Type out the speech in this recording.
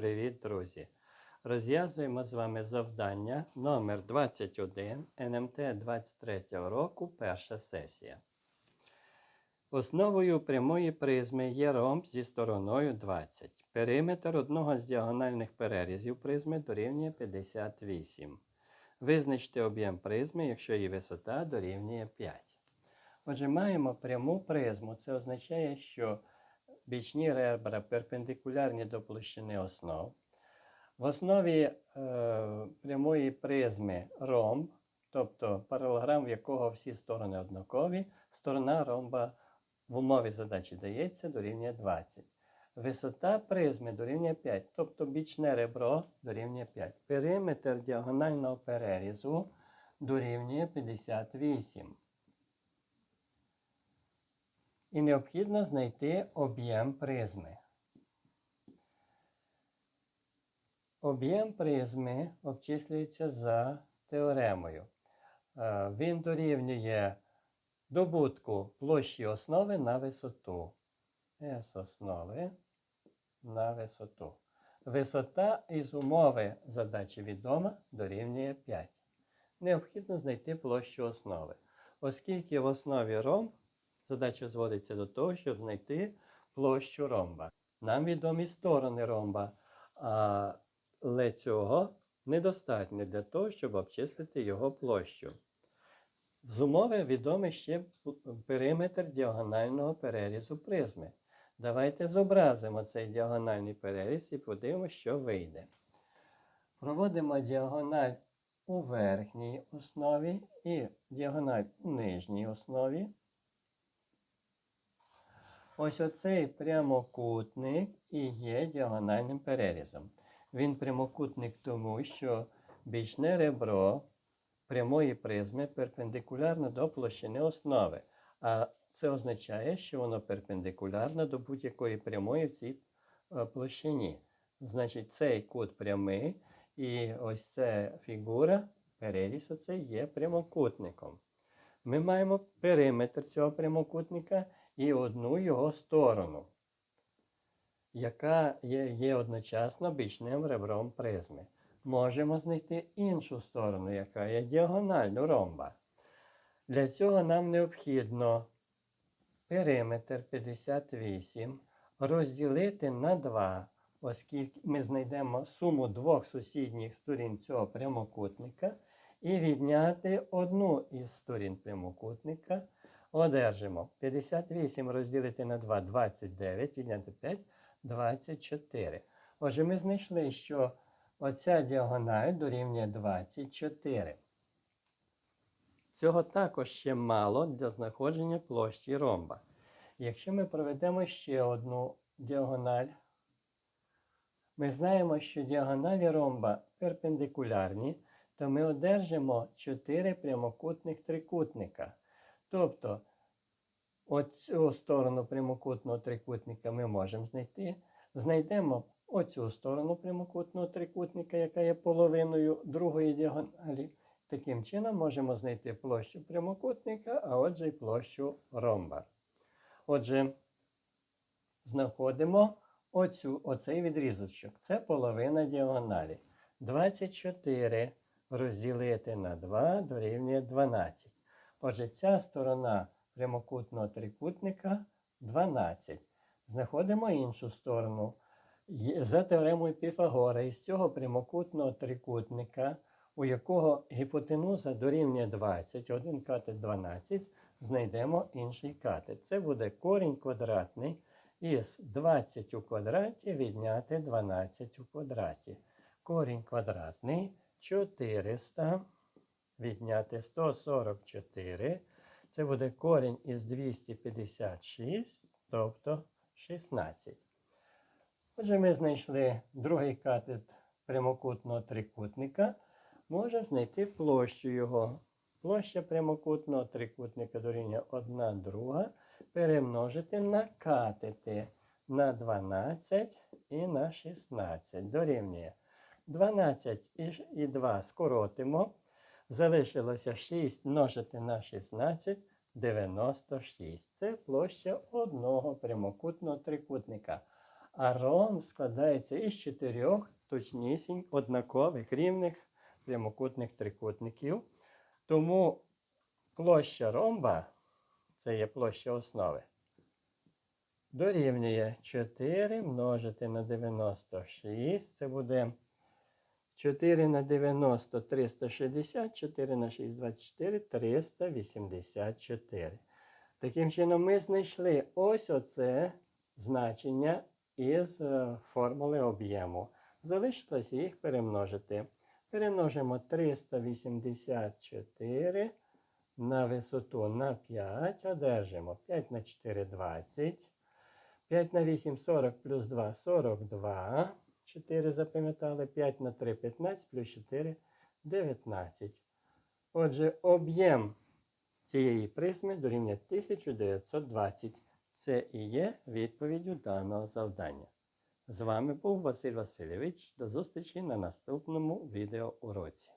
Привіт, друзі! Розв'язуємо з вами завдання номер 21 НМТ 23 року, перша сесія. Основою прямої призми є ромб зі стороною 20. Периметр одного з діагональних перерізів призми дорівнює 58. Визначте об'єм призми, якщо її висота дорівнює 5. Отже, маємо пряму призму. Це означає, що бічні ребра перпендикулярні до площини основ. В основі е, прямої призми ромб, тобто паралограм, в якого всі сторони однакові, сторона ромба в умові задачі дається дорівнює 20. Висота призми дорівнює 5, тобто бічне ребро дорівнює 5. Периметр діагонального перерізу дорівнює 58. І необхідно знайти об'єм призми. Об'єм призми обчислюється за теоремою. Е, Він дорівнює добутку площі основи на висоту. С основи на висоту. Висота із умови задачі відома дорівнює 5. Необхідно знайти площу основи. Оскільки в основі ромб задача зводиться до того, щоб знайти площу ромба. Нам відомі сторони ромба, але цього недостатньо для того, щоб обчислити його площу. З умови відомий ще периметр діагонального перерізу призми. Давайте зобразимо цей діагональний переріз і подивимося, що вийде. Проводимо діагональ у верхній основі і діагональ у нижній основі. Ось оцей прямокутник і є діагональним перерізом. Він прямокутник тому, що бічне ребро прямої призми перпендикулярно до площини основи. А це означає, що воно перпендикулярно до будь-якої прямої в цій е, площині. Значить, цей кут прямий, і ось ця фігура, переріз оцей є прямокутником. Ми маємо периметр цього прямокутника і одну його сторону, яка є, одночасно бічним ребром призми. Можемо знайти іншу сторону, яка є діагональну ромба. Для цього нам необхідно периметр 58 розділити на 2, оскільки ми знайдемо суму двох сусідніх сторін цього прямокутника і відняти одну із сторін прямокутника. Одержимо 58 розділити на 2 29, відняти 5 24. Отже, ми знайшли, що оця діагональ дорівнює 24. Цього також ще мало для знаходження площі ромба. Якщо ми проведемо ще одну діагональ, ми знаємо, що діагоналі ромба перпендикулярні, то ми одержимо 4 прямокутних трикутника. Тобто оцю сторону прямокутного трикутника ми можемо знайти. Знайдемо оцю сторону прямокутного трикутника, яка є половиною другої діагоналі. Таким чином можемо знайти площу прямокутника, а отже і площу ромба. Отже, знаходимо оцю, оцей відрізочок. Це половина діагоналі. 24 розділити на 2 дорівнює 12. Отже, ця сторона прямокутного трикутника 12. Знаходимо іншу сторону. За теоремою Піфагора, із цього прямокутного трикутника, у якого гіпотенуза дорівнює 20, один катет 12, знайдемо інший катет. Це буде корінь квадратний із 20 у квадраті відняти 12 у квадраті. Корінь квадратний 400 відняти 144. Це буде корінь із 256, тобто 16. Отже, ми знайшли другий катет прямокутного трикутника. Можемо знайти площу його. Площа прямокутного трикутника дорівнює 1 друга перемножити на катети на 12 і на 16. Дорівнює 12 і 2 скоротимо. Залишилося 6 множити на 16 96. Це площа одного прямокутного трикутника. А ромб складається із чотирьох точнісінь однакових рівних прямокутних трикутників. Тому площа ромба, це є площа основи, дорівнює 4 множити на 96. Це буде 4 на 90 360, 4 на 6 24, 384. Таким чином, ми знайшли ось оце значення із е, формули об'єму. Залишилося їх перемножити. Перемножимо 384 на висоту на 5, одержимо 5 на 4 20. 5 на 8 40 плюс 2 42. 4 запам'ятали. 5 на 3 15 плюс 4 19. Отже, об'єм цієї призми дорівнює 1920. Це і є відповіддю даного завдання. З вами був Василь Васильович. До зустрічі на наступному відеоуроці.